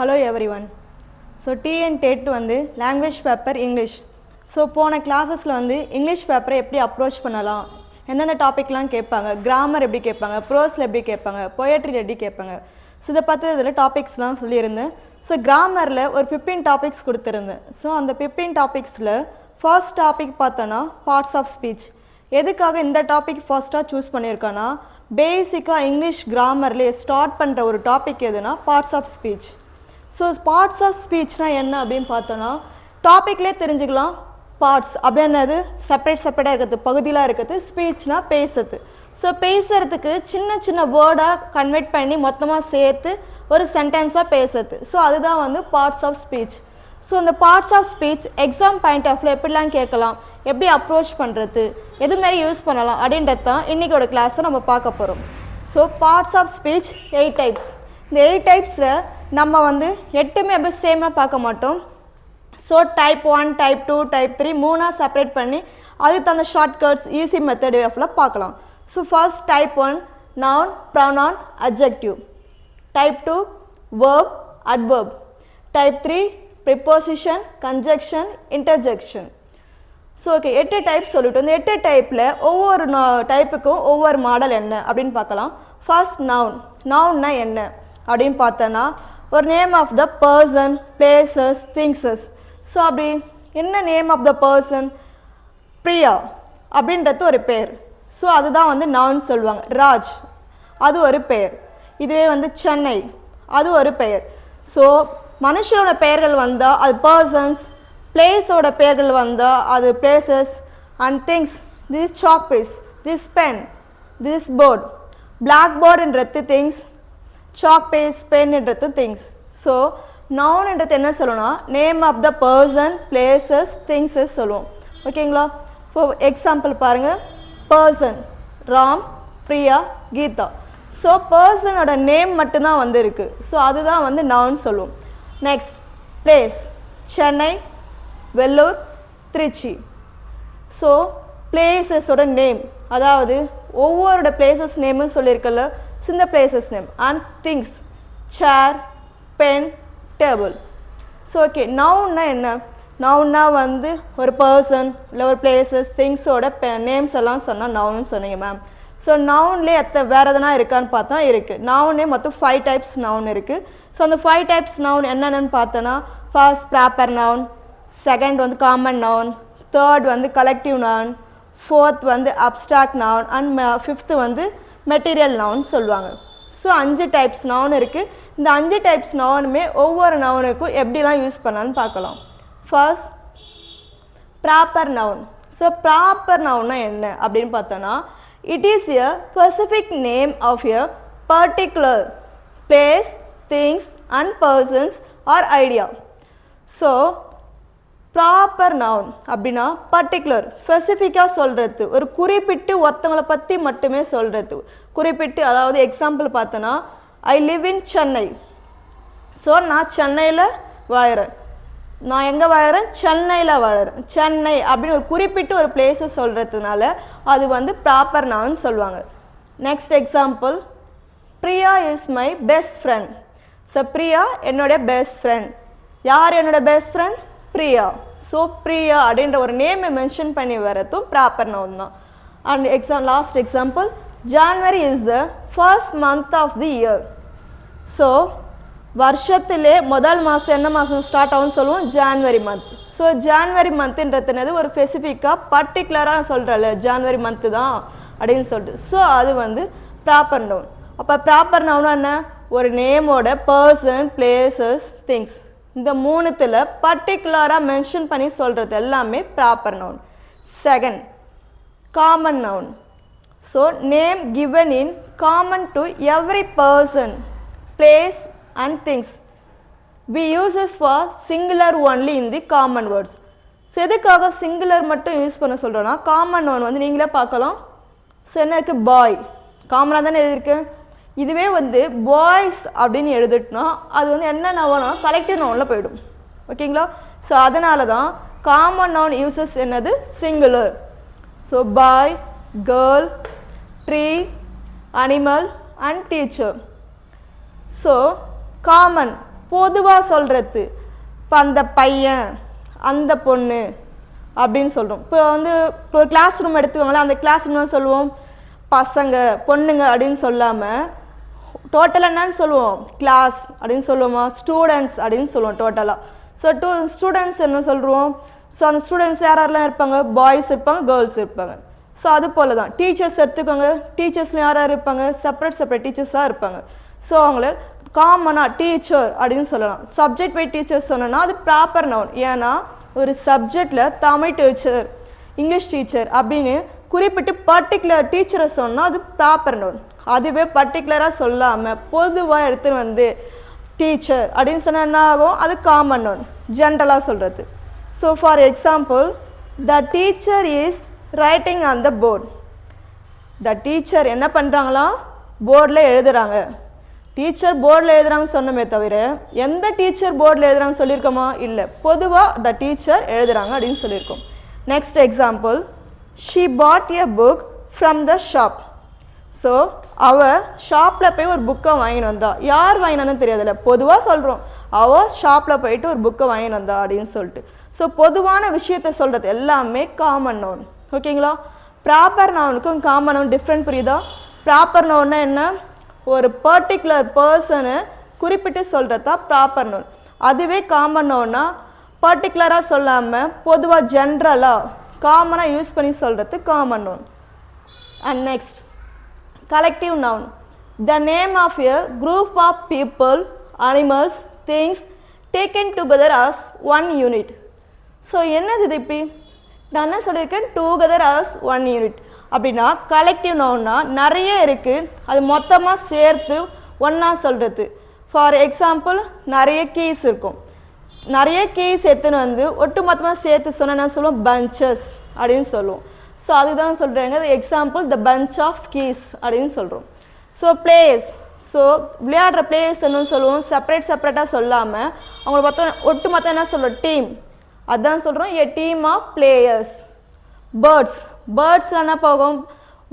Hello everyone so TN TET வந்து language paper English so போன கிளாஸஸில் வந்து இங்கிலீஷ் பேப்பரை எப்படி அப்ரோச் பண்ணலாம்? எந்தெந்த டாபிக்லாம் கேட்பாங்க? கிராமர் எப்படி கேட்பாங்க? ப்ரோஸில் எப்படி கேட்பாங்க? பொயட்ரியில் எப்படி கேட்பாங்க? ஸோ இதை பார்த்து இதில் டாபிக்ஸ்லாம் சொல்லியிருந்தேன். ஸோ கிராமரில் ஒரு ஃபிஃப்டீன் டாபிக்ஸ் கொடுத்துருந்தேன். ஸோ அந்த ஃபிஃப்டீன் டாபிக்ஸில் ஃபர்ஸ்ட் டாபிக் பார்த்தோன்னா பார்ட்ஸ் ஆஃப் ஸ்பீச் எதுக்காக இந்த டாபிக் ஃபர்ஸ்ட்டாக சூஸ் பண்ணியிருக்கேன்னா பேசிக்காக இங்கிலீஷ் கிராமர்லேயே ஸ்டார்ட் பண்ணுற ஒரு டாபிக் எதுனா parts of speech so parts of ஸ்பீச்னா என்ன அப்படின்னு பார்த்தோன்னா டாப்பிக்லேயே தெரிஞ்சுக்கலாம். பார்ட்ஸ் அப்படின்னது செப்பரேட் செப்பரேட்டாக இருக்கிறது பகுதியெலாம் இருக்கிறது ஸ்பீச்னா பேசுறது. ஸோ பேசுறதுக்கு சின்ன சின்ன வேர்டாக கன்வெர்ட் பண்ணி மொத்தமாக சேர்த்து ஒரு சென்டென்ஸாக பேசுறது. ஸோ அதுதான் வந்து பார்ட்ஸ் ஆஃப் ஸ்பீச் ஸோ இந்த parts of speech exam point ஆஃப்ல எப்படிலாம் கேட்கலாம்? எப்படி அப்ரோச் பண்ணுறது எது மாதிரி யூஸ் பண்ணலாம்? அப்படின்றது தான் இன்றைக்கோட கிளாஸை நம்ம பார்க்க போகிறோம் so parts of speech eight types இந்த எயிட் டைப்ஸில் நம்ம வந்து எட்டுமே எப்படி சேமாக பார்க்க மாட்டோம். So type one type two type three மூணாக செப்பரேட் பண்ணி அதுக்கு தகுந்த ஷார்ட்கட்ஸ் ஈஸி மெத்தட் வேஃபில் பார்க்கலாம். So first type one noun pronoun adjective type two verb adverb type three preposition conjunction interjection so okay எட்டு டைப் சொல்லிவிட்டு இந்த எட்டு டைப்பில் ஒவ்வொரு டைப்புக்கும் ஒவ்வொரு மாடல் என்ன அப்படின்னு பார்க்கலாம். ஃபர்ஸ்ட் நவுன் நவுன்னா என்ன? அப்படின்னு பார்த்தோன்னா ஒரு name of the person places things so அப்படி என்ன name of the person Priya அப்படின்றது ஒரு பேர். ஸோ அதுதான் வந்து நான் சொல்லுவாங்க. ராஜ் அது ஒரு பெயர் இதுவே வந்து சென்னை அது ஒரு பெயர் ஸோ மனுஷனோட பெயர்கள் வந்தால் அது பர்சன்ஸ் பிளேஸோட பெயர்கள் வந்தால் அது places and things this chalk piece this pen this board black போர்டுன்றது things chalk piece பென்ன்றது திங்ஸ் ஸோ நவுன்ன்றது என்ன சொல்லணும்னா name of the person places things சொல்லுவோம். ஓகேங்களா இப்போ எக்ஸாம்பிள் பாருங்கள் பர்சன் ராம் பிரியா கீதா ஸோ பர்சனோட நேம் மட்டும்தான் வந்து இருக்குது ஸோ அதுதான் வந்து நவுன் சொல்லுவோம் next place Chennai Vellore Trichy so பிளேசஸோட name அதாவது ஒவ்வொருட பிளேசஸ் நேமும் சொல்லியிருக்கல சிந்த places name and things chair pen table so okay நவுன்னா என்ன நவுன்னா வந்து ஒரு பர்சன் இல்லை ஒரு பிளேசஸ் திங்ஸோட நேம்ஸ் எல்லாம் சொன்னால் நவுன்னு சொன்னீங்க மேம் ஸோ நவுன்லேயே எத்தனை வேறு எதனா இருக்கான்னு பார்த்தா இருக்குது நவுனே மொத்தம் ஃபைவ் டைப்ஸ் நவுன் இருக்குது ஸோ அந்த ஃபைவ் டைப்ஸ் நவுன் என்னென்னு பார்த்தோன்னா ஃபர்ஸ்ட் ப்ராப்பர் நவுன் செகண்ட் வந்து காமன் நவுன் தேர்ட் வந்து கலெக்டிவ் நவுன் ஃபோர்த் வந்து அப்ஸ்ட்ராக்ட் நவுன் அண்ட் ஃபிஃப்த்து வந்து மெட்டீரியல் நவுன் சொல்லுவாங்க. ஸோ அஞ்சு டைப்ஸ் நவுன் இருக்குது இந்த அஞ்சு டைப்ஸ் நவுனுமே ஒவ்வொரு நவுனுக்கும் எப்படிலாம் யூஸ் பண்ணலான்னு பார்க்கலாம். First proper noun so proper நவுன்னா என்ன அப்படின்னு பார்த்தோன்னா it is a specific name of a particular place things and persons or idea so proper noun அப்படின்னா பர்டிகுலர் ஸ்பெசிஃபிக்காக சொல்கிறது ஒரு குறிப்பிட்டு ஒருத்தவங்களை பற்றி மட்டுமே சொல்கிறது குறிப்பிட்டு அதாவது எக்ஸாம்பிள் பார்த்தோன்னா I live in Chennai so நான் சென்னையில் வாழறேன். நான் எங்கே வாழறேன்? சென்னையில் வாழறேன். சென்னை அப்படின்னு ஒரு குறிப்பிட்டு ஒரு பிளேஸை சொல்கிறதுனால அது வந்து ப்ராப்பர் நவுன் சொல்லுவாங்க. Next example Priya is my best friend so Priya என்னுடைய பெஸ்ட் ஃப்ரெண்ட் யார் என்னோட best friend Priya so Priya அப்படின்ற ஒரு நேமை மென்ஷன் பண்ணி வரதும் ப்ராப்பர் நவுன் தான். And exam last example January is the first month of the year so வருஷத்திலே முதல் மாதம் என்ன மாதம் ஸ்டார்ட் ஆகும்னு சொல்லுவோம்? ஜான்வரி மந்த் ஸோ ஜான்வரி மந்த்ன்றதுனது ஒரு ஸ்பெசிஃபிக்காக பர்டிகுலராக சொல்கிறல ஜான்வரி மந்த்து தான் அப்படின்னு சொல்லிட்டு. ஸோ அது வந்து ப்ராப்பர் நவுன் அப்போ ப்ராப்பர் நவுனா என்ன? ஒரு நேமோட பர்சன் பிளேசஸ் திங்ஸ் இந்த மூணுத்தில் பர்டிகுலராக மென்ஷன் பண்ணி சொல்கிறது எல்லாமே proper noun second common noun so name given in common to every person place and things we uses for singular only in the common words so எதுக்காக singular மட்டும் use பண்ண சொல்கிறோன்னா common noun வந்து நீங்களே பார்க்கலாம். ஸோ என்ன இருக்குது பாய் காமனாக தானே எழுதியிருக்கு இதுவே வந்து பாய்ஸ் அப்படின்னு எழுதிட்டோம்னா அது வந்து என்ன நவனா கலெக்டிவ் நவுனில் போயிடும். ஓகேங்களா? ஸோ அதனால தான் காமன் நவுன் யூசஸ் என்னது? Singular so boy girl tree animal and teacher so common பொதுவாக சொல்கிறது இப்போ அந்த பையன் அந்த பொண்ணு அப்படின்னு சொல்கிறோம் இப்போ வந்து ஒரு கிளாஸ் ரூம் எடுத்துக்கோங்களேன் அந்த கிளாஸ் ரூம் சொல்லுவோம் பசங்க பொண்ணுங்க அப்படின்னு சொல்லாமல் டோட்டல் என்னன்னு சொல்லுவோம். கிளாஸ் அப்படின்னு சொல்லுவோமா? ஸ்டூடெண்ட்ஸ் அப்படின்னு சொல்லுவோம் டோட்டலாக ஸோ டூ ஸ்டூடெண்ட்ஸ் என்ன சொல்கிறோம் ஸோ அந்த ஸ்டூடெண்ட்ஸ் யார் யாரெல்லாம் இருப்பாங்க? பாய்ஸ் இருப்பாங்க கேர்ள்ஸ் இருப்பாங்க. ஸோ அது போல் தான் டீச்சர்ஸ் எடுத்துக்கோங்க டீச்சர்ஸ்ல யார் யார் இருப்பாங்க? செப்பரேட் செப்பரேட் டீச்சர்ஸாக இருப்பாங்க. ஸோ அவங்கள காமனாக டீச்சர் அப்படின்னு சொல்லலாம். சப்ஜெக்ட் வை டீச்சர்ஸ் சொன்னோன்னா அது ப்ராப்பர் நவுன் ஏன்னா ஒரு சப்ஜெக்டில் தமிழ் டீச்சர் இங்கிலீஷ் டீச்சர் அப்படின்னு குறிப்பிட்டு பர்டிகுலர் டீச்சரை சொன்னால் அது ப்ராப்பர் நவுன் அதுவே பர்டிகுலராக சொல்லாமல் பொதுவாக எடுத்துன்னு வந்து டீச்சர் அப்படின்னு சொன்னால் என்ன ஆகும்? அது காமன் ஒன் ஜென்ரலாக சொல்கிறது so for example the teacher is writing on the board the teacher என்ன பண்ணுறாங்களாம் போர்டில் எழுதுகிறாங்க டீச்சர் போர்டில் எழுதுகிறாங்கன்னு சொன்னமே தவிர எந்த டீச்சர் போர்டில் எழுதுகிறாங்க சொல்லியிருக்கோமா? இல்லை. பொதுவாக த டீச்சர் எழுதுகிறாங்க அப்படின்னு சொல்லியிருக்கோம். Next example she bought a book from the shop so அவள் ஷாப்பில் போய் ஒரு புக்கை வாங்கிட்டு வந்தா. யார் வாங்கிட்டு வந்தான்னு தெரியாதுல்ல. பொதுவாக சொல்கிறோம் அவள் ஷாப்பில் போயிட்டு ஒரு புக்கை வாங்கிட்டு வந்தா அப்படின்னு சொல்லிட்டு. ஸோ பொதுவான விஷயத்த சொல்கிறது எல்லாமே காமன் நவுன் ஓகேங்களா ப்ராப்பர் நவுனுக்கும் காமன் நவுன் டிஃப்ரெண்ட் புரியுதா? ப்ராப்பர் நவுன்னா என்ன? ஒரு பர்டிகுலர் பர்சனு குறிப்பிட்டு சொல்கிறதா ப்ராப்பர் நவுன் அதுவே காமன் நவுன்னா பர்டிகுலராக சொல்லாமல் பொதுவாக ஜென்ரலாக காமனாக யூஸ் பண்ணி சொல்கிறது common noun and next collective noun. The name of a group of people animals things taken together as one unit. So என்னது இது இப்படி? நான் என்ன சொல்லியிருக்கேன்? டூகெதர் as ஒன் யூனிட் அப்படின்னா கலெக்டிவ் நவுன்னா நிறைய இருக்குது அது மொத்தமாக சேர்த்து ஒன்றா சொல்கிறது ஃபார் எக்ஸாம்பிள் நிறைய கீஸ் இருக்கும். நிறைய கீஸ் எடுத்துன்னு வந்து ஒட்டு மொத்தமாக சேர்த்து சொன்னால் என்ன சொல்லுவோம்? பஞ்சஸ் அப்படின்னு சொல்லுவோம். ஸோ அதுதான் சொல்கிறாங்க example the bunch of keys அப்படின்னு சொல்கிறோம் ஸோ பிளேஸ் ஸோ விளையாடுற பிளேஸ் என்னன்னு சொல்லுவோம். செப்பரேட் செப்பரேட்டாக சொல்லாமல் அவங்கள மொத்தம் ஒட்டு மொத்தம் என்ன சொல்கிறோம் டீம் அதுதான் சொல்கிறோம் a team of players birds birds என்ன போகும்?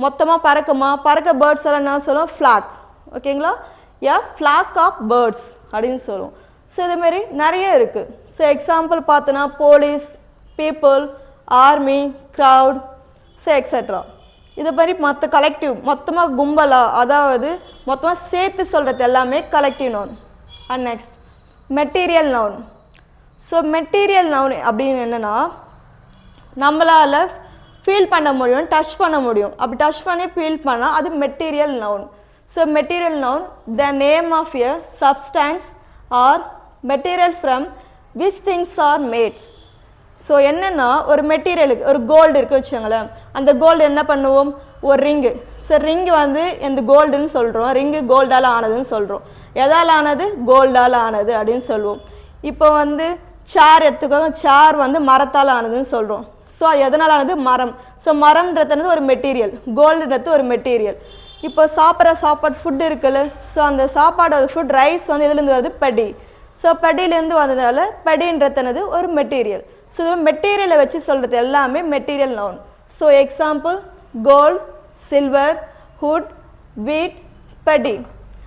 மொத்தமாக பறக்குமா? பறக்க பேர்ட்ஸ் எல்லாம் என்ன சொல்லுவோம்? ஃப்ளாக் ஓகேங்களா ஏ ஃப்ளாக் ஆஃப் பேர்ட்ஸ் அப்படின்னு சொல்லுவோம். ஸோ இதுமாரி நிறைய இருக்குது ஸோ எக்ஸாம்பிள் பார்த்தோன்னா police people army crowd say etcetera இது மாதிரி மற்ற கலெக்டிவ் மொத்தமாக கும்பலாக அதாவது மொத்தமாக சேர்த்து சொல்கிறது எல்லாமே collective noun and next material noun so material noun அப்படின்னு என்னென்னா நம்மளால் ஃபீல் பண்ண முடியும் டச் பண்ண முடியும். அப்படி டச் பண்ணி ஃபீல் பண்ணால் அது material noun so material noun the name of a substance or material from which things are made so என்னென்னா ஒரு மெட்டீரியலுக்கு ஒரு கோல்டு இருக்குது வச்சுக்கோங்களேன். அந்த கோல்டு என்ன பண்ணுவோம்? ஒரு ரிங்கு சார் ரிங்கு வந்து இந்த கோல்டுன்னு சொல்கிறோம் ரிங்கு கோல்டால் ஆனதுன்னு சொல்கிறோம் எதால் ஆனது? கோல்டால் ஆனது அப்படின்னு சொல்லுவோம். இப்போ வந்து சார் எடுத்துக்கோங்க. சார் வந்து மரத்தால் ஆனதுன்னு சொல்கிறோம் ஸோ அது எதனால் ஆனது? மரம். ஸோ மரம்ன்றது ஒரு மெட்டீரியல் கோல்டுன்றது ஒரு மெட்டீரியல் இப்போ சாப்பிட்ற சாப்பாடு ஃபுட் இருக்குல்ல. ஸோ அந்த சாப்பாடு ஃபுட் ரைஸ் வந்து எதுலேருந்து வருது? படி ஸோ படியிலேருந்து வந்ததுனால படின்றதுனது ஒரு மெட்டீரியல் ஸோ மெட்டீரியலை வச்சு சொல்கிறது எல்லாமே material noun so example gold silver wood wheat படி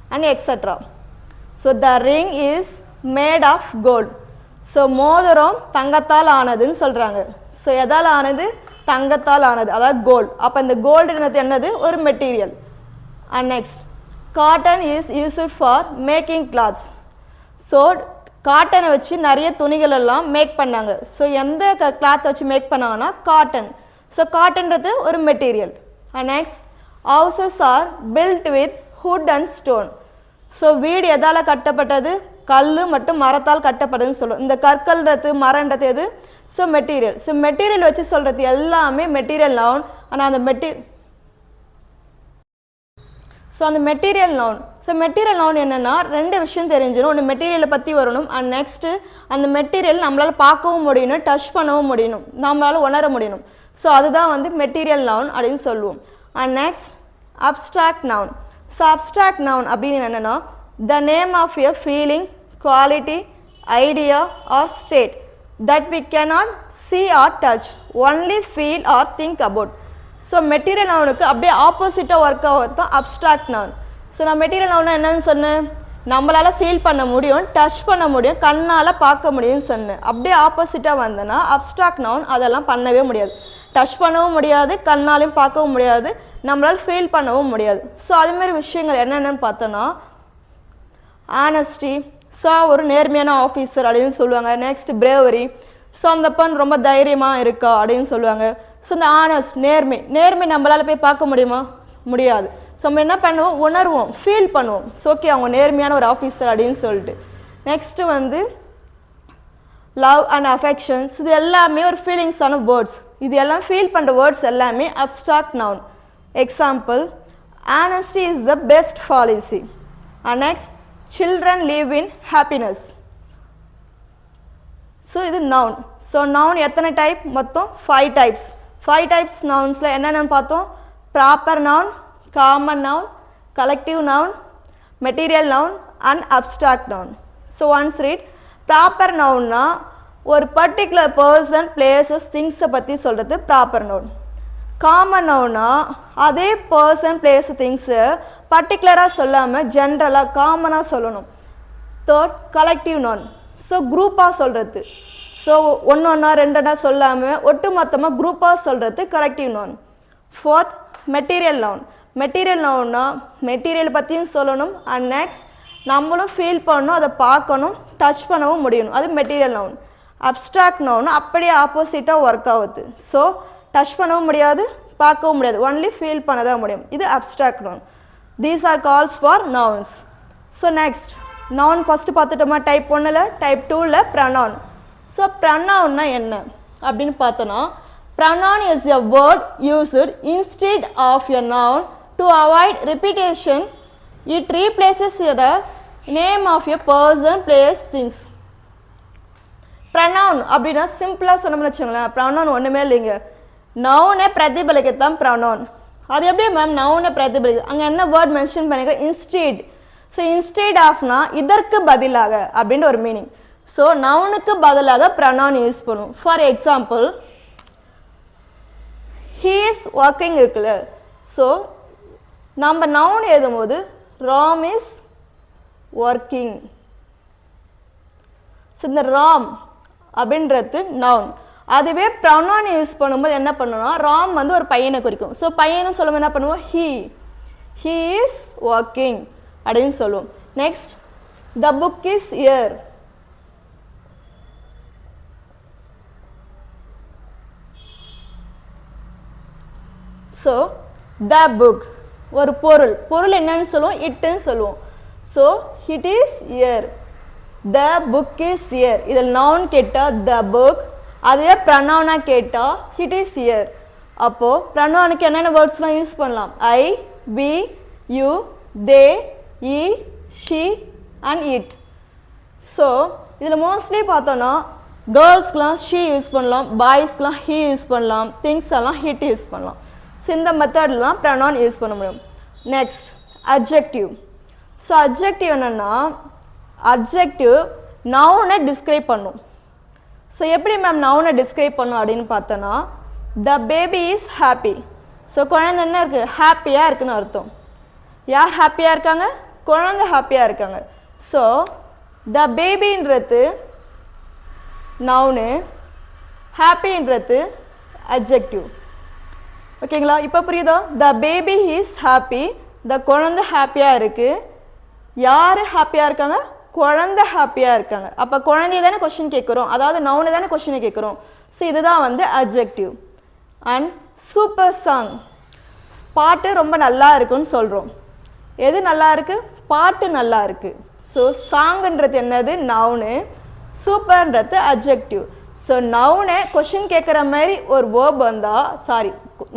and etcetera so the ring is made of gold so மோதிரம் தங்கத்தால் ஆனதுன்னு சொல்கிறாங்க ஸோ எதால் ஆனது? தங்கத்தால் ஆனது. அதாவது கோல்டு அப்போ இந்த கோல்டுன்றது என்னது? ஒரு material and next cotton is useful for making clothes so காட்டனை வச்சு நிறைய துணிகள் எல்லாம் மேக் பண்ணாங்க. ஸோ எந்த கிளாத்தை வச்சு மேக் பண்ணாங்கன்னா காட்டன் ஸோ காட்டன்றது ஒரு material and next houses are built with wood and stone so வீடு எதால் கட்டப்பட்டது? கல் மற்றும் மரத்தால் கட்டப்பட்டதுன்னு சொல்லுவோம். இந்த கற்கள்ன்றது மரன்றது எது? ஸோ மெட்டீரியல் ஸோ மெட்டீரியல் வச்சு சொல்கிறது எல்லாமே மெட்டீரியல் நவுன் ஆனால் அந்த மெட்டீ ஸோ அந்த material noun so material noun என்னென்னா ரெண்டு விஷயம் தெரிஞ்சிடும் ஒன்று மெட்டீரியலை பற்றி வரணும். அண்ட் நெக்ஸ்ட்டு அந்த மெட்டீரியல் நம்மளால் பார்க்கவும் முடியணும் டச் பண்ணவும் முடியணும். நம்மளால் உணர முடியணும். ஸோ அதுதான் வந்து மெட்டீரியல் நவுன் அப்படின்னு சொல்லுவோம். And next abstract noun so abstract noun அப்படின்னு என்னென்னா the name of a feeling quality idea or state that we cannot see or touch only feel or think about so material நவுனுக்கு அப்படியே ஆப்போசிட்டாக work ஆகிறது தான் abstract noun so நான் material நவுனா என்னன்னு சொன்னேன்? நம்மளால் ஃபீல் பண்ண முடியும் டச் பண்ண முடியும் கண்ணால் பார்க்க முடியும்னு சொன்னேன். அப்படியே ஆப்போசிட்டாக வந்தேன்னா அப்ட்ராக்ட் நவுன் அதெல்லாம் பண்ணவே முடியாது. டச் பண்ணவும் முடியாது கண்ணாலையும் பார்க்கவும் முடியாது நம்மளால் ஃபீல் பண்ணவும் முடியாது. ஸோ அதுமாரி விஷயங்கள் என்னென்னு பார்த்தோன்னா ஆனஸ்டி ஸோ ஒரு நேர்மையான ஆஃபீஸர் அப்படின்னு சொல்லுவாங்க. நெக்ஸ்ட் பிரேவரி ஸோ அந்த பண் ரொம்ப தைரியமாக இருக்கா அப்படின்னு சொல்லுவாங்க. ஸோ இந்த ஆனஸ்ட் நேர்மை. நேர்மை நம்மளால் போய் பார்க்க முடியுமா? முடியாது. ஸோ நம்ம என்ன பண்ணுவோம்? உணர்வோம். ஃபீல் பண்ணுவோம். ஸோ ஓகே அவங்க நேர்மையான ஒரு ஆஃபீஸர் அப்படின்னு சொல்லிட்டு. நெக்ஸ்ட்டு வந்து லவ் அண்ட் அஃபெக்ஷன்ஸ் இது எல்லாமே ஒரு ஃபீலிங்ஸான வேர்ட்ஸ் இது எல்லாம் ஃபீல் பண்ணுற வேர்ட்ஸ் எல்லாமே abstract noun example honesty is the best policy and next children live in happiness so இது நவுன் ஸோ நவுன் எத்தனை டைப் மொத்தம் ஃபைவ் டைப்ஸ் ஃபைவ் டைப்ஸ் நவுன்ஸில் என்னென்னு பார்த்தோம்? Proper noun common noun collective noun material noun and abstract noun so once read proper நவுன்னா ஒரு particular person places திங்ஸை பற்றி சொல்கிறது ப்ராப்பர் நவுன் காமன் நவுனா அதே பர்சன் பிளேஸ் திங்ஸு பர்டிகுலராக சொல்லாமல் ஜென்ரலாக காமனாக சொல்லணும். தேர்ட் கலெக்டிவ் நவுன் ஸோ குரூப்பாக சொல்கிறது ஸோ ஒன்று ஒன்றா ரெண்டா சொல்லாமல் ஒட்டு மொத்தமாக குரூப்பாக சொல்கிறது collective noun fourth material noun material நவுன்னா material பற்றியும் சொல்லணும். அண்ட் நெக்ஸ்ட் நம்மளும் ஃபீல் பண்ணணும் அதை பார்க்கணும் டச் பண்ணவும் முடியணும். அது மெட்டீரியல் நவுன் அப்ஸ்ட்ராக்ட் நவுன் அப்படியே ஆப்போசிட்டாக ஒர்க் ஆகுது. ஸோ டச் பண்ணவும் முடியாது பார்க்கவும் முடியாது. ஒன்லி ஃபீல் பண்ண தான் முடியும். இது abstract noun these are calls for nouns so next noun first பார்த்துட்டோமா? Type ஒன்றில் டைப் டூவில் ப்ரனவுன் ஸோ ப்ரனவுன்னா என்ன அப்படின்னு பார்த்தோன்னா pronoun is a word used instead of a noun to avoid repetition it replaces the name of a person place things pronoun அப்படின்னா சிம்பிளாக சொன்னோம்னு வச்சுங்களேன் pronoun ஒன்றுமே இல்லைங்க. நவுனை பிரதிபலிக்கத்தான் ப்ரனவுன் அது எப்படி மேம் நவுனை பிரதிபலிக்கு அங்கே என்ன வேர்ட் மென்ஷன் பண்ணிக்கிறேன் இன்ஸ்டீட் ஸோ இன்ஸ்டீட் ஆஃப்னா இதற்கு பதிலாக அப்படின்ற ஒரு மீனிங் ஸோ நவுனுக்கு பதிலாக ப்ரனான் யூஸ் பண்ணுவோம். For example he is working இருக்குல்ல. ஸோ நம்ம நவுன் எழுதும்போது ராம் இஸ் ஒர்க்கிங் ஸோ இந்த ராம் அப்படின்றது நவுன் அதுவே ப்ரொனவுன் யூஸ் பண்ணும்போது என்ன பண்ணணும்னா ராம் வந்து ஒரு பையனை குறிக்கும். ஸோ பையனை சொல்லும்போது என்ன பண்ணுவோம்? ஹீ ஹீ இஸ் ஒர்க்கிங் அப்படின்னு சொல்லுவோம். Next the book is here so the book ஒரு பொருள். பொருள் என்னன்னு சொல்லுவோம். இட்டுன்னு சொல்லுவோம். So it is here the book is here இதில் நவுன் கேட்டால் த புக் அதுவே ப்ரனவுனா கேட்டால் இட் இஸ் இயர் அப்போது ப்ரனவுனுக்கு என்னென்ன வேர்ட்ஸ்லாம் யூஸ் பண்ணலாம்? I we you they he she and it so இதில் மோஸ்ட்லி பார்த்தோன்னா கேர்ள்ஸ்க்கெலாம் ஷீ யூஸ் பண்ணலாம். பாய்ஸ்க்கெலாம் ஹீ யூஸ் பண்ணலாம். திங்ஸ் எல்லாம் ஹிட் யூஸ் பண்ணலாம். ஸோ இந்த மெத்தட்லாம் ப்ரனான் யூஸ் பண்ண முடியும். நெக்ஸ்ட் அப்ஜெக்டிவ் ஸோ அப்ஜெக்டிவ் என்னென்னா அப்ஜெக்டிவ் நவுனை டிஸ்கிரைப் பண்ணும். ஸோ எப்படி மேம் நவுனை டிஸ்கிரைப் பண்ணும் அப்படின்னு பார்த்தோன்னா the baby is happy so குழந்தை என்ன இருக்குது ஹாப்பியாக இருக்குன்னு அர்த்தம். யார் ஹாப்பியாக இருக்காங்க? குழந்தை ஹாப்பியாக இருக்காங்க. ஸோ த பேபின்றது நவுனு ஹாப்பின்றது அப்ஜெக்டிவ் ஓகேங்களா? இப்போ புரியுதா? த பேபி இஸ் ஹாப்பி த குழந்தை ஹாப்பியாக இருக்குது யார் ஹாப்பியாக இருக்காங்க? குழந்தை ஹாப்பியாக இருக்காங்க. அப்போ குழந்தைய தானே கொஷின் கேட்குறோம் அதாவது நவுனை தானே கொஷினை கேட்குறோம் ஸோ இதுதான் வந்து அப்ஜெக்டிவ் அண்ட் சூப்பர் சாங் பாட்டு ரொம்ப நல்லா இருக்குன்னு சொல்கிறோம் எது நல்லா இருக்குது பாட்டு நல்லா இருக்குது ஸோ சாங்குன்றது என்னது? நவுனு சூப்பர்ன்றது அப்ஜெக்டிவ் ஸோ நவுனை கொஷின் கேட்குற மாதிரி ஒரு வேர்ப் வந்தால் சாரி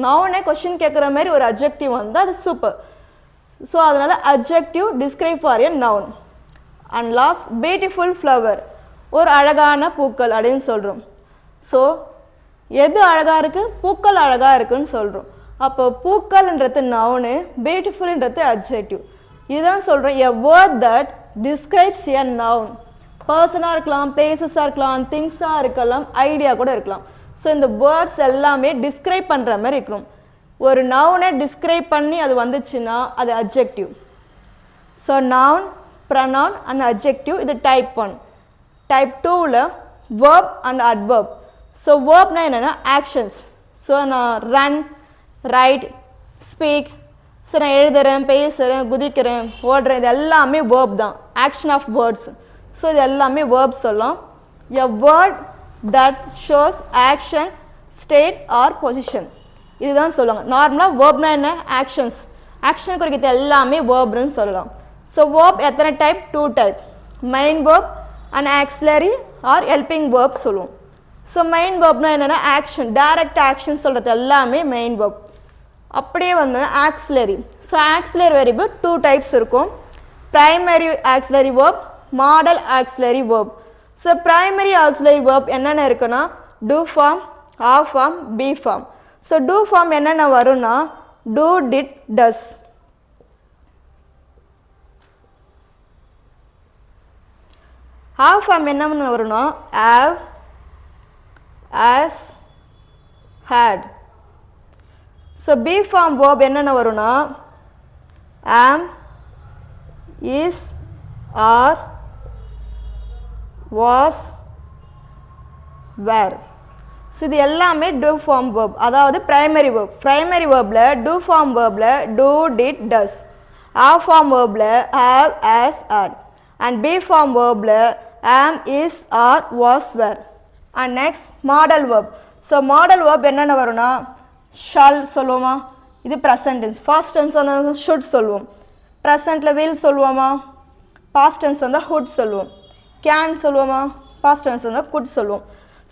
நவுனே கொஷின் கேட்குற மாதிரி ஒரு அப்ஜெக்டிவ் வந்தால் அது சூப்பர் ஸோ அதனால் adjective describe for a noun and last beautiful flower ஒரு அழகான பூக்கள் அப்படின்னு சொல்கிறோம் ஸோ எது அழகாக இருக்குது பூக்கள் அழகாக இருக்குன்னு சொல்கிறோம் அப்போ பூக்கள்ன்றது நவுனு பியூட்டிஃபுல்ன்றது அப்ஜெக்டிவ் இதுதான் சொல்கிறோம் a word that describes a noun பர்சனாக இருக்கலாம் பிளேசஸாக இருக்கலாம் திங்ஸாக இருக்கலாம் ஐடியா கூட இருக்கலாம். ஸோ இந்த வேர்ட்ஸ் எல்லாமே டிஸ்கிரைப் பண்ணுற மாதிரி இருக்கணும் ஒரு நவுனை டிஸ்கிரைப் பண்ணி அது வந்துச்சுன்னா அது adjective so noun pronoun and adjective இது டைப் ஒன் டைப் டூவில் வேர்ப் அண்ட் அட்வர்ப் ஸோ வேர்ப்னா என்னென்னா ஆக்ஷன்ஸ் ஸோ நான் ரன் ரைட் ஸ்பீக் ஸோ நான் எழுதுறேன் பேசுகிறேன் குதிக்கிறேன் ஓடுறேன் இது எல்லாமே வேர்ப் தான். ஆக்ஷன் ஆஃப் வேர்ட்ஸ் ஸோ இது எல்லாமே வேர்ப் சொல்லும் a word that shows action state or position இதுதான் சொல்லுவாங்க. நார்மலாக வேர்ப்னா என்ன? ஆக்ஷன்ஸ் ஆக்ஷன் குறிக்கிறது எல்லாமே வேர்ப்னு சொல்லலாம். ஸோ வேர்ப் எத்தனை type two type main verb and auxiliary or helping verb சொல்லுவோம். ஸோ மெயின் வேர்ப்னா என்னென்னா ஆக்ஷன் டைரக்ட் ஆக்ஷன் சொல்கிறது எல்லாமே மெயின் வேர்ப் அப்படியே வந்து auxiliary so auxiliary verb two types இருக்கும். Primary auxiliary verb modal auxiliary verb so primary auxiliary verb என்னென்ன இருக்குன்னா do form have form be form so do form என்னென்ன வரும்னா do did does have form என்னன்னு வரும்னா have has had so be form verb என்னென்ன வரும்னா am is are was were so இது எல்லாமே டூ ஃபார்ம் வேர்ப் அதாவது ப்ரைமரி வேர்ப் ப்ரைமரி வேர்பில் do form waybill do did does have form waybill have has or and be form waybill am is are was were and next modal verb so modal verb என்னென்ன வரும்னா shall சொல்லுவோமா? இது present tense past tense வந்து should சொல்லுவோம். ப்ரெசண்ட்டில் will சொல்லுவோமா? Past tense வந்தால் would சொல்லுவோம். கேன் சொல்லுவோமா? பாஸ்ட் டென்ஸ் வந்தால் குட் சொல்லுவோம்.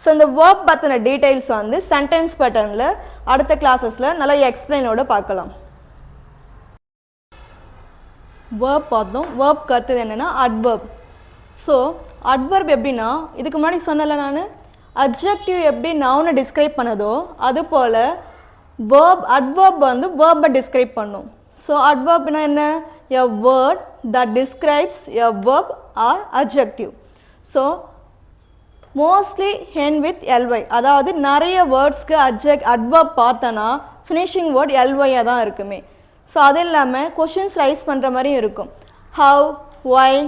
ஸோ இந்த வேர்ப் பற்றின டீட்டெயில்ஸ் வந்து சென்டென்ஸ் பேட்டர்னில் அடுத்த கிளாஸஸில் நல்லா எக்ஸ்பிளைனோட பார்க்கலாம். வேர்ப் பார்த்தோம். வேர்ப் கருத்தது என்னென்னா அட்வர்ப் ஸோ அட்வர்ப் எப்படின்னா இதுக்கு முன்னாடி சொன்னல நான். அப்ஜெக்டிவ் எப்படி நவுனை டிஸ்கிரைப் பண்ணதோ அது போல் வேர்ப் அட்வர்ப் வந்து வேர்பை டிஸ்கிரைப் பண்ணும். ஸோ அட்வர்ப்னா என்ன? A word that describes a verb or adjective so mostly end with L Y நிறைய வேர்ட்ஸ்க்கு அட்ஜெக்ட் அட்வர்ப் பார்த்தோன்னா ஃபினிஷிங் வேர்ட் எல்ஒயாக தான் இருக்குமே. ஸோ அது இல்லாமல் கொஷின்ஸ் ரைஸ் பண்ணுற மாதிரியும் இருக்கும். ஹவ் ஒய்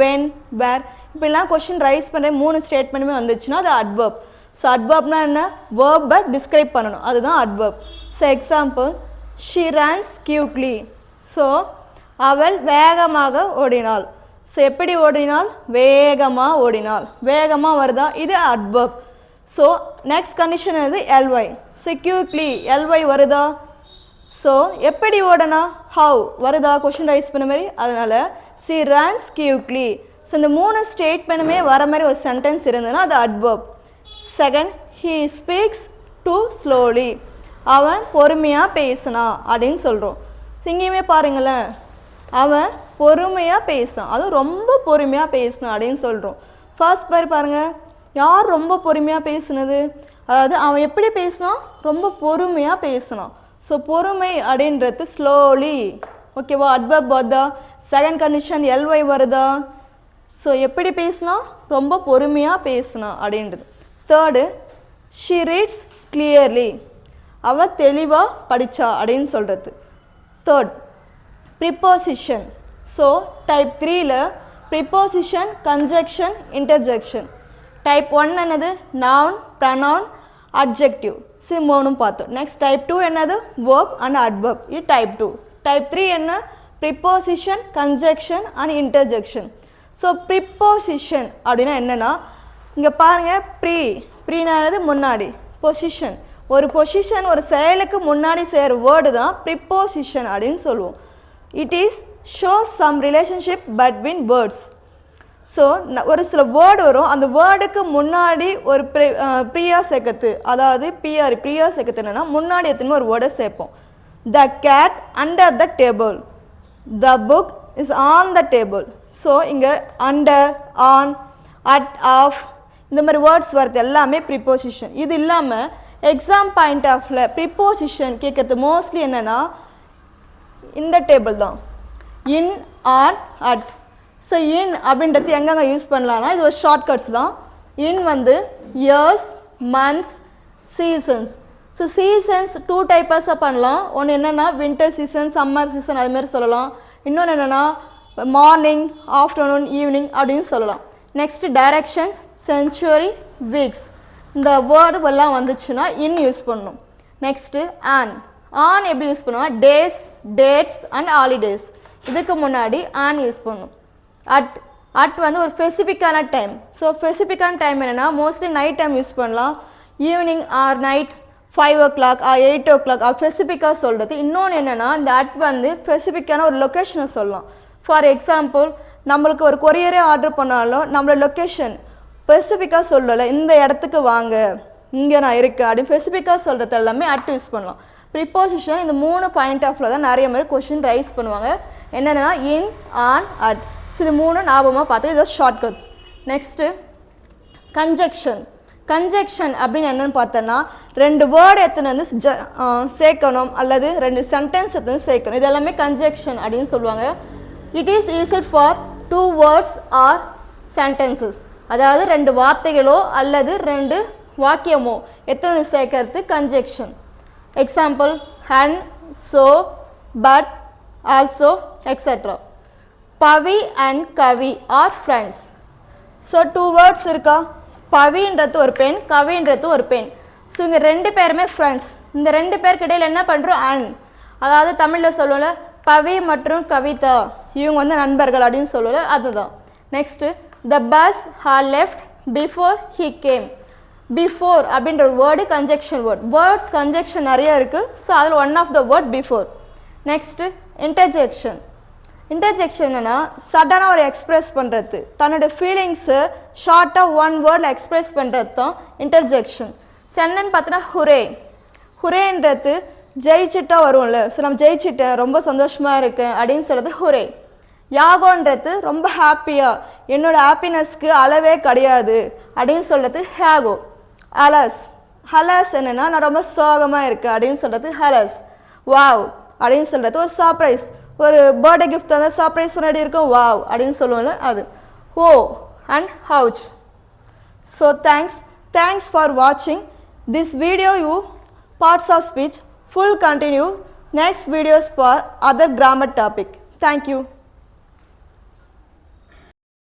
வென் வேர் இப்படிலாம் கொஷின் ரைஸ் பண்ணுற மூணு ஸ்டேட்மெண்ட்டுமே வந்துச்சுன்னா அது அட்வர்ப் ஸோ அட்வர்ப்னா என்ன? வேர்பை டிஸ்கிரைப் பண்ணணும். அதுதான் adverb so example she runs quickly so அவள் வேகமாக ஓடினாள். ஸோ எப்படி ஓடினால்? வேகமாக ஓடினாள் வேகமாக வருதா? இது அட்வர்ப் ஸோ நெக்ஸ்ட் கண்டிஷன் இது L Y so quickly L Y வருதா? ஸோ எப்படி ஓடனா? ஹவு வருதா? கொஷின் ரைஸ் பண்ண மாதிரி. அதனால் சி ரன்ஸ் கியூக்லி ஸோ இந்த மூணு ஸ்டேட்மெண்ட்டுமே வர மாதிரி ஒரு சென்டென்ஸ் இருந்ததுன்னா அது adverb second he speaks too slowly அவன் பொறுமையாக பேசினா அப்படின்னு சொல்கிறோம் இங்கேயுமே பாருங்களேன். அவன் பொறுமையாக பேசணும் அதுவும் ரொம்ப பொறுமையாக பேசணும் அப்படின்னு சொல்கிறோம் ஃபர்ஸ்ட் பேர் பாருங்கள் யார் ரொம்ப பொறுமையாக பேசுனது? அதாவது அவன் எப்படி பேசினான்? ரொம்ப பொறுமையாக பேசினான். ஸோ பொறுமை அப்படின்றது ஸ்லோலி ஓகேவா அட்வர்ப் வருதா செகண்ட் கண்டிஷன் எல்ஒய் வருதா? ஸோ எப்படி பேசினா ரொம்ப பொறுமையாக பேசினா அப்படின்றது. தேர்டு ஷி ரீட்ஸ் கிளியர்லி அவள் தெளிவாக படித்தா அப்படின்னு சொல்கிறது தேர்ட் ப்ரிப்போசிஷன் ஸோ டைப் த்ரீயில் preposition conjunction interjection type one என்னது? நவுன் ப்ரனவுன் அட்ஜெக்டிவ் சி மூணும் பார்த்தோம். நெக்ஸ்ட் டைப் டூ என்னது? வேர்ப் அண்ட் அட்வர்ப் இது டைப் டூ டைப் த்ரீ என்ன? Preposition conjunction and interjection so preposition அப்படின்னா என்னென்னா இங்கே பாருங்கள் ப்ரீ ப்ரீனானது முன்னாடி. பொசிஷன் ஒரு பொசிஷன் ஒரு செயலுக்கு முன்னாடி செய்கிற வேர்டு தான் ப்ரிப்போசிஷன் அப்படின்னு சொல்லுவோம். It is shows some relationship between words so ஒரு சில வேர்டு வரும். அந்த வேர்டுக்கு முன்னாடி ஒரு ப்ரி ப்ரியா சேர்க்கத்து அதாவது பிஆர் ப்ரியா சேர்க்கத்து என்னென்னா முன்னாடி எத்தனை ஒரு வேர்டை சேர்ப்போம். The cat under the table the book is on the table so இங்கே அண்டர் ஆன் அட் ஆஃப் இந்த மாதிரி வேர்ட்ஸ் வரது எல்லாமே ப்ரிப்போசிஷன் இது இல்லாமல் எக்ஸாம் பாயிண்ட் ஆஃப்ல ப்ரிப்போசிஷன் கேட்கறது மோஸ்ட்லி என்னென்னா இந்த டேபிள் தான். In on at so in அப்படின்றது எங்கெங்க யூஸ் பண்ணலாம்னா இது ஒரு ஷார்ட்கட்ஸ் தான். இன் வந்து years months seasons so seasons two டைப்பர்ஸாக பண்ணலாம். ஒன்று என்னென்னா வின்டர் சீசன் சம்மர் சீசன் அதுமாரி சொல்லலாம். இன்னொன்று என்னென்னா மார்னிங் ஆஃப்டர்நூன் ஈவினிங் அப்படின்னு சொல்லலாம். நெக்ஸ்ட் டைரக்ஷன்ஸ் சென்ச்சுரி வீக்ஸ் இந்த வேர்டு எல்லாம் வந்துச்சுன்னா இன் யூஸ் பண்ணணும் நெக்ஸ்ட்டு ஆன் ஆன் எப்படி யூஸ் பண்ணுவோம் டேஸ் டேட்ஸ் அண்ட் ஹாலிடேஸ் இதுக்கு முன்னாடி ஆன் யூஸ் பண்ணணும் அட் அட் வந்து ஒரு ஸ்பெசிஃபிக்கான டைம் ஸோ ஸ்பெசிஃபிக்கான டைம் என்னென்னா மோஸ்ட்லி நைட் டைம் யூஸ் பண்ணலாம். Evening or night five o'clock or eight o'clock or ஸ்பெசிஃபிக்காக சொல்கிறது இன்னொன்று என்னென்னா இந்த அட் வந்து ஸ்பெசிஃபிக்கான ஒரு லொக்கேஷனை சொல்லலாம். ஃபார் எக்ஸாம்பிள் நம்மளுக்கு ஒரு கொரியரே ஆர்டர் பண்ணாலும் நம்மளோட லொக்கேஷன் ஸ்பெசிஃபிக்காக சொல்லலை இந்த இடத்துக்கு வாங்க இங்கே நான் இருக்கேன் அப்படின்னு ஸ்பெசிஃபிக்காக சொல்கிறது எல்லாமே அட் யூஸ் பண்ணலாம். ப்ரிப்போசிஷன் இந்த மூணு பாயிண்ட் ஆஃப்ல தான் நிறைய மாதிரி கொஷின் ரைஸ் பண்ணுவாங்க. என்னென்னா இன் ஆன் அட் ஸோ இது மூணு ஞாபகமாக பார்த்து இது ஷார்ட்கட்ஸ் நெக்ஸ்ட்டு கன்ஜெக்ஷன் கன்ஜெக்ஷன் அப்படின்னு என்னன்னு பார்த்தோன்னா ரெண்டு வேர்டு எத்தனை வந்து ஜ- சேர்க்கணும். அல்லது ரெண்டு சென்டென்ஸ் எத்தனை சேர்க்கணும். இது எல்லாமே கன்ஜெக்ஷன் அப்படின்னு சொல்லுவாங்க. It is used for two words or sentences அதாவது ரெண்டு வார்த்தைகளோ அல்லது ரெண்டு வாக்கியமோ எத்தனை சேர்க்கறது conjunction example and so but also etcetera Pavi and Kavi are friends so two words இருக்கா? பவின்றது ஒரு பெண் கவின்றது ஒரு பெண். ஸோ இங்கே ரெண்டு பேருமே ஃப்ரெண்ட்ஸ் இந்த ரெண்டு பேருக்கு இடையில் என்ன பண்ணுறோம் அன் அதாவது தமிழில் சொல்லுவோம்ல பவி மற்றும் கவிதா இவங்க வந்து நண்பர்கள் அப்படின்னு சொல்லுவோம்ல அதுதான். Next the bus had left before he came before அப்படின்ற word conjunction word words conjunction நிறைய இருக்குது ஸோ அதில் one of the word before next interjection இன்டர்ஜெக்ஷன்னா சடனாக ஒரு எக்ஸ்பிரஸ் பண்ணுறது தன்னோட ஃபீலிங்ஸு ஷார்ட்டாக ஒன் வேர்டில் எக்ஸ்பிரஸ் பண்ணுறது தான் இன்டர்ஜெக்ஷன் ஸோ என்னன்னு பார்த்தோன்னா ஹுரே ஹுரேன்றது ஜெயிச்சிட்டா வரும்ல. ஸோ நம்ம ஜெயிச்சிட்டேன் ரொம்ப சந்தோஷமாக இருக்கேன் அப்படின்னு சொல்கிறது ஹுரே யாகோன்றது ரொம்ப ஹாப்பியாக என்னோடய ஹாப்பினஸ்க்கு அளவே கிடையாது அப்படின்னு சொல்கிறது ஹேகோ. அலஸ் ஹலஸ் என்னென்னா நான் ரொம்ப சோகமாக இருக்கேன் அப்படின்னு சொல்கிறது ஹலஸ் வாவ் அப்படின்னு சொல்கிறது ஒரு சர்ப்ரைஸ் ஒரு பர்த்டே கிஃப்ட் வந்து சர்ப்ரைஸ் முன்னாடி இருக்கும். வாவ் அப்படின்னு சொல்லுவோம்ல அது. ஓ and ouch so thanks thanks for வாட்சிங் this video you parts of speech full continue next videos for other grammar topic thank you